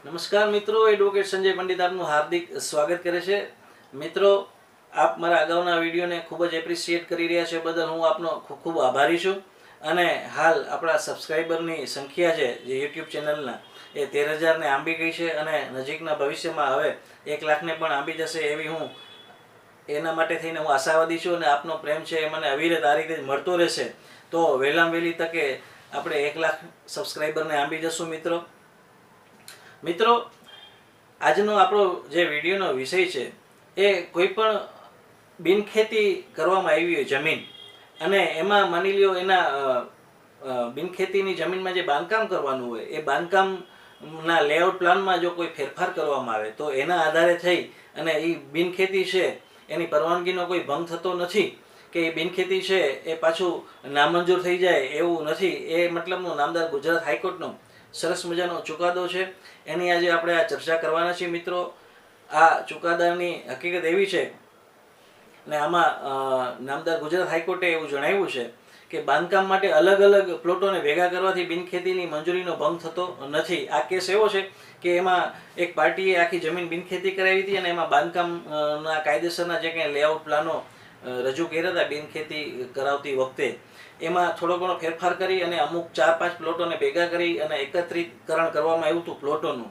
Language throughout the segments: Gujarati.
નમસ્કાર મિત્રો એડવોકેટ સંજય પંડિત આપનું હાર્દિક સ્વાગત કરે છે. મિત્રો, આપ મારા અગાઉના વિડીયોને ખૂબ જ એપ્રિશિએટ કરી રહ્યા છે. બદલ હું આપનો ખૂબ આભારી છું. અને હાલ આપણા સબસ્ક્રાઈબરની સંખ્યા છે, જે યુટ્યુબ ચેનલના એ તેર હજારને આંબી ગઈ છે અને નજીકના ભવિષ્યમાં હવે એક લાખને પણ આંબી જશે એવી હું એના માટે થઈને હું આશાવાદી છું અને આપનો પ્રેમ છે એ મને અવિરત આ રીતે મળતો રહેશે. તો વહેલામ વહેલી તકે આપણે એક લાખ સબસ્ક્રાઈબરને આંબી જશું મિત્રો. મિત્રો, આજનો આપણો જે વિડીયોનો વિષય છે, એ કોઈ પણ બિનખેતી કરવામાં આવી હોય જમીન, અને એમાં માની લ્યો એના બિનખેતીની જમીનમાં જે બાંધકામ કરવાનું હોય, એ બાંધકામના લેઆઉટ પ્લાનમાં જો કોઈ ફેરફાર કરવામાં આવે, તો એના આધારે થઈ અને એ બિનખેતી છે, એની પરવાનગીનો કોઈ ભંગ થતો નથી, કે એ બિનખેતી છે, એ પાછું નામંજૂર થઈ જાય એવું નથી, એ મતલબનો નામદાર ગુજરાત હાઈકોર્ટનો સરસ મજાનો ચુકાદો છે. એની આજે આપણે આ ચર્ચા કરવાના છીએ મિત્રો. આ ચુકાદાની હકીકત એવી છે ને આમાં નામદાર ગુજરાત હાઈકોર્ટે એવું જણાવ્યું છે કે બાંધકામ માટે અલગ અલગ પ્લોટોને ભેગા કરવાથી બિનખેતીની મંજૂરીનો ભંગ થતો નથી. આ કેસ એવો છે કે એમાં એક પાર્ટીએ આખી જમીન બિનખેતી કરાવી હતી અને એમાં બાંધકામના કાયદેસરના જે કંઈ લેઆઉટ પ્લાનો રજૂ કર્યા હતા બિનખેતી કરાવતી વખતે. એમાં થોડો ઘણો ફેરફાર કરી અને અમુક ચાર પાંચ પ્લોટોને ભેગા કરી અને એકત્રીકરણ કરવામાં આવ્યું હતું પ્લોટોનું.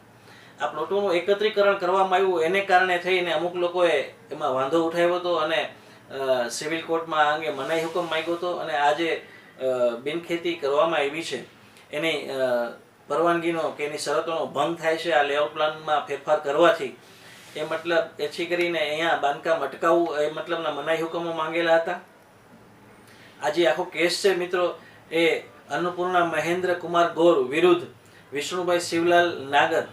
આ પ્લોટોનું એકત્રીકરણ કરવામાં આવ્યું એને કારણે થઈને અમુક લોકોએ એમાં વાંધો ઉઠાવ્યો હતો અને સિવિલ કોર્ટમાં આ અંગે મનાઈ હુકમ માંગ્યો હતો અને આજે બિનખેતી કરવામાં આવી છે. એની પરવાનગીનો કે એની શરતોનો ભંગ થાય છે આ લેઆઉટ પ્લાનમાં ફેરફાર કરવાથી. એ મતલબ, એથી કરીને અહીંયા બાંધકામ અટકાવવું, એ મતલબના મનાઈ હુકમો માંગેલા હતા. આજે આખો કેસ છે મિત્રો એ અન્નપૂર્ણા મહેન્દ્ર કુમાર ગોર વિરુદ્ધ વિષ્ણુભાઈ શિવલાલ નાગર.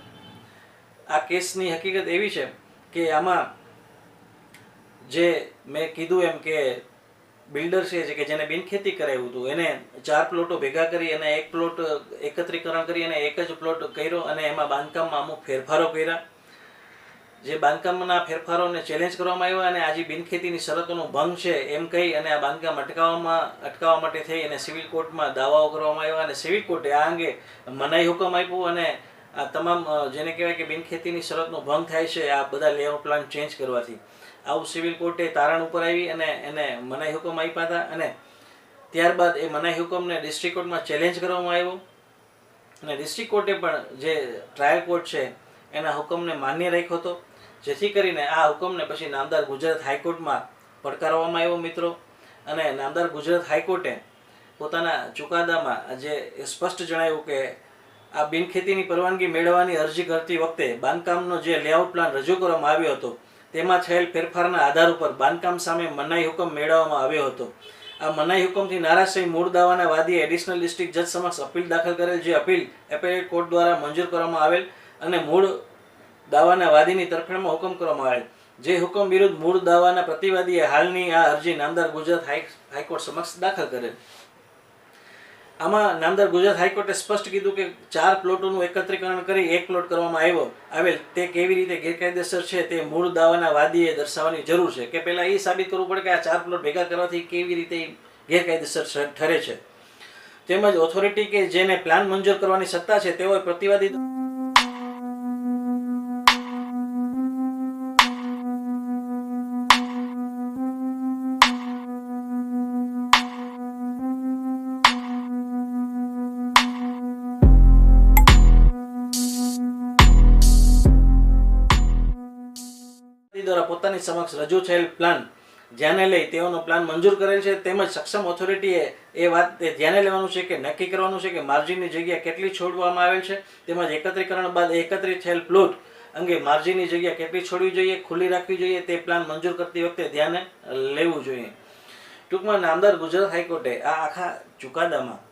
આ કેસની હકીકત એવી છે કે આમાં જે મેં કીધું એમ કે બિલ્ડર છે કે જેને બિનખેતી કરાવ્યું હતું, એને ચાર પ્લોટો ભેગા કરી અને એક પ્લોટ એકત્રીકરણ કરી અને એક જ પ્લોટ કર્યો અને એમાં બાંધકામમાં અમુક ફેરફારો કર્યા. જે બાંધકામના ફેરફારોને ચેલેન્જ કરવામાં આવ્યા અને આજે બિનખેતીની શરતોનો ભંગ છે એમ કહી અને આ બાંધકામ અટકાવવામાં, અટકાવવા માટે થઈ અને સિવિલ કોર્ટમાં દાવાઓ કરવામાં આવ્યા અને સિવિલ કોર્ટે આ અંગે મનાઈ હુકમ આપ્યું અને આ તમામ જેને કહેવાય કે બિનખેતીની શરતનો ભંગ થાય છે, આ બધા લેઆઉટ પ્લાન ચેન્જ કરવાથી. આવું સિવિલ કોર્ટે તારણ ઉપર આવી અને એને મનાઈ હુકમ આપ્યા હતા અને ત્યારબાદ એ મનાઈ હુકમને ડિસ્ટ્રિક્ટ કોર્ટમાં ચેલેન્જ કરવામાં આવ્યો. અને ડિસ્ટ્રિક્ટ કોર્ટે પણ જે ટ્રાયલ કોર્ટ છે, એના હુકમને માન્ય રાખ્યો હતો. જેથી કરીને આ હુકમને પછી નામદાર ગુજરાત હાઈકોર્ટમાં પડકારવામાં આવ્યો મિત્રો. અને નામદાર ગુજરાત હાઈકોર્ટે પોતાના ચુકાદામાં જે સ્પષ્ટ જણાવ્યું કે આ બિનખેતીની પરવાનગી મેળવવાની અરજી કરતી વખતે બાંધકામનો જે લેઆઉટ પ્લાન રજૂ કરવામાં આવ્યો હતો, તેમાં થયેલ ફેરફારના આધાર ઉપર બાંધકામ સામે મનાઈ હુકમ મેળવવામાં આવ્યો હતો. આ મનાઈ હુકમથી થઈ મૂળ દાવાના વાદીએ એડિશનલ ડિસ્ટ્રિક્ટ જજ સમક્ષ અપીલ દાખલ કરેલ, જે અપીલ એપેલેટ કોર્ટ દ્વારા મંજૂર કરવામાં આવેલ અને મૂળ દાવાના વાદીની તરફેણમાં હુકમ કરવામાં આવેલ. જે હુકમ વિરુદ્ધ મૂળ દાવાના પ્રતિવાદીએ હાલની આ અરજી નામદાર ગુજરાત હાઈકોર્ટ સમક્ષ દાખલ કરેલ. આમાં નામદાર ગુજરાત હાઈકોર્ટે સ્પષ્ટ કીધું કે ચાર પ્લોટોનું એકત્રીકરણ કરી એક પ્લોટ કરવામાં આવ્યો. આવેલ, તે કેવી રીતે ગેરકાયદેસર છે તે મૂળ દાવાના વાદીએ દર્શાવવાની જરૂર છે. કે પહેલાં એ સાબિત કરવું પડે કે આ ચાર પ્લોટ ભેગા કરવાથી કેવી રીતે ગેરકાયદેસર ઠરે છે. તેમજ ઓથોરિટી કે જેને પ્લાન મંજૂર કરવાની સત્તા છે તેઓએ પ્રતિવાદી દ્વારા પોતાની સમક્ષ રજૂ થયેલ પ્લાન ધ્યાને લઈ તેઓનો પ્લાન મંજૂર કરેલ છે. તેમજ સક્ષમ ઓથોરિટીએ એ વાત ધ્યાને લેવાનું છે કે નક્કી કરવાનું છે કે માર્જિનની જગ્યા કેટલી છોડવામાં આવેલ છે. તેમજ એકત્રીકરણ બાદ એકત્રિત થયેલ પ્લોટ અંગે માર્જિનની જગ્યા કેટલી છોડવી જોઈએ, ખુલ્લી રાખવી જોઈએ, તે પ્લાન મંજૂર કરતી વખતે ધ્યાને લેવું જોઈએ. ટૂંકમાં નામદાર ગુજરાત હાઈકોર્ટે આ આખા ચુકાદામાં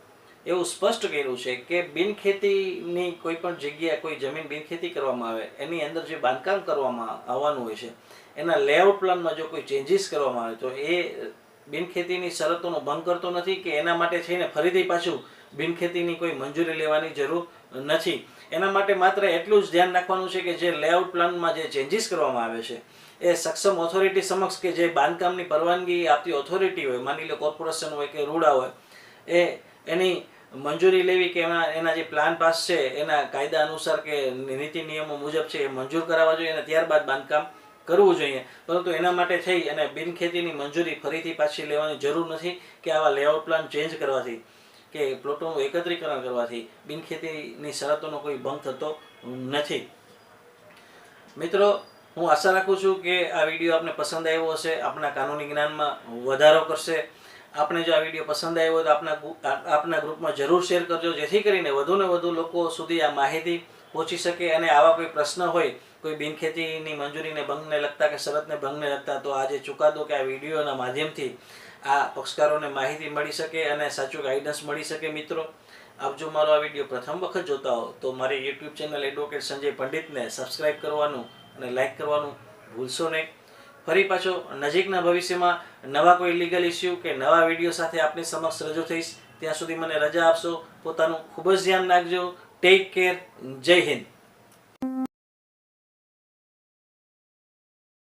એવું સ્પષ્ટ કર્યું છે કે બિનખેતીની કોઈ પણ જગ્યાએ કોઈ જમીન બિનખેતી કરવામાં આવે, એની અંદર જે બાંધકામ કરવામાં આવવાનું હોય છે, એના લેઆઉટ પ્લાનમાં જો કોઈ ચેન્જીસ કરવામાં આવે તો એ બિનખેતીની શરતોનો ભંગ કરતો નથી કે એના માટે થઈને ફરીથી પાછું બિનખેતીની કોઈ મંજૂરી લેવાની જરૂર નથી. એના માટે માત્ર એટલું જ ધ્યાન રાખવાનું છે કે જે લેઆઉટ પ્લાનમાં જે ચેન્જીસ કરવામાં આવે છે, એ સક્ષમ ઓથોરિટી સમક્ષ કે જે બાંધકામની પરવાનગી આપતી ઓથોરિટી હોય, માની લો કોર્પોરેશન હોય કે રૂડા હોય, એ એની મંજૂરી લેવી કે એના એના જે પ્લાન પાસ છે, એના કાયદા અનુસાર કે નીતિ નિયમો મુજબ છે એ મંજૂર કરાવવા જોઈએ અને ત્યારબાદ બાંધકામ કરવું જોઈએ. પરંતુ એના માટે થઈ અને બિનખેતીની મંજૂરી ફરીથી પાછી લેવાની જરૂર નથી કે આવા લેઆઉટ પ્લાન ચેન્જ કરવાથી, કે પ્લોટોનું એકત્રીકરણ કરવાથી બિનખેતીની શરતોનો કોઈ ભંગ થતો નથી. મિત્રો, હું આશા રાખું છું કે આ વીડિયો આપને પસંદ આવ્યો હશે. આપના કાનૂની જ્ઞાનમાં વધારો કરશે. આપણે જો આ વીડિયો પસંદ આવ્યો તો આપના આપના ગ્રુપમાં જરૂર શેર કરજો, જેથી કરીને વધુને વધુ લોકો સુધી આ માહિતી પહોંચી શકે અને આવા કોઈ પ્રશ્ન હોય, કોઈ બિનખેતીની મંજૂરીને ભંગને લગતા કે શરતને ભંગને લગતા, તો આજે ચુકાદો કે આ વિડીયોના માધ્યમથી આ પક્ષકારોને માહિતી મળી શકે અને સાચું ગાઈડન્સ મળી શકે મિત્રો. આપ જો મારો આ વીડિયો પ્રથમ વખત જોતા હો, તો મારી યુટ્યુબ ચેનલ એડવોકેટ સંજય પંડિતને સબસ્ક્રાઈબ કરવાનું અને લાઇક કરવાનું ભૂલશો નહીં. ફરી પાછો નજીકના ભવિષ્યમાં નવા કોઈ લીગલ ઇસ્યુ કે નવા વીડિયો સાથે આપની સમક્ષ રજૂ થઈશ. ત્યાં સુધી મને રજા આપશો. પોતાનું ખૂબ જ ધ્યાન રાખજો. ટેક કેર જય હિન્દ.